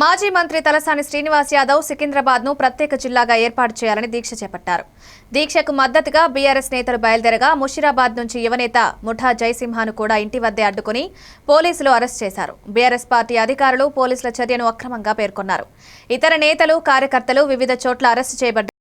మాజీ మంత్రి తలసాని శ్రీనివాస్ యాదవ్ సికింద్రాబాద్ను ప్రత్యేక జిల్లాగా ఏర్పాటు చేయాలని దీక్ష చేపట్టారు. దీక్షకు మద్దతుగా బీఆర్ఎస్ నేతలు బయలుదేరగా ముషీరాబాద్ నుంచి యువనేత ముఠా జయసింహాను కూడా ఇంటి వద్దే అడ్డుకుని పోలీసులు అరెస్ట్ చేశారు. బీఆర్ఎస్ పార్టీ అధికారులు పోలీసుల చర్యను అక్రమంగా పేర్కొన్నారు. ఇతర నేతలు కార్యకర్తలు వివిధ చోట్ల అరెస్టు చేయబడ్డారు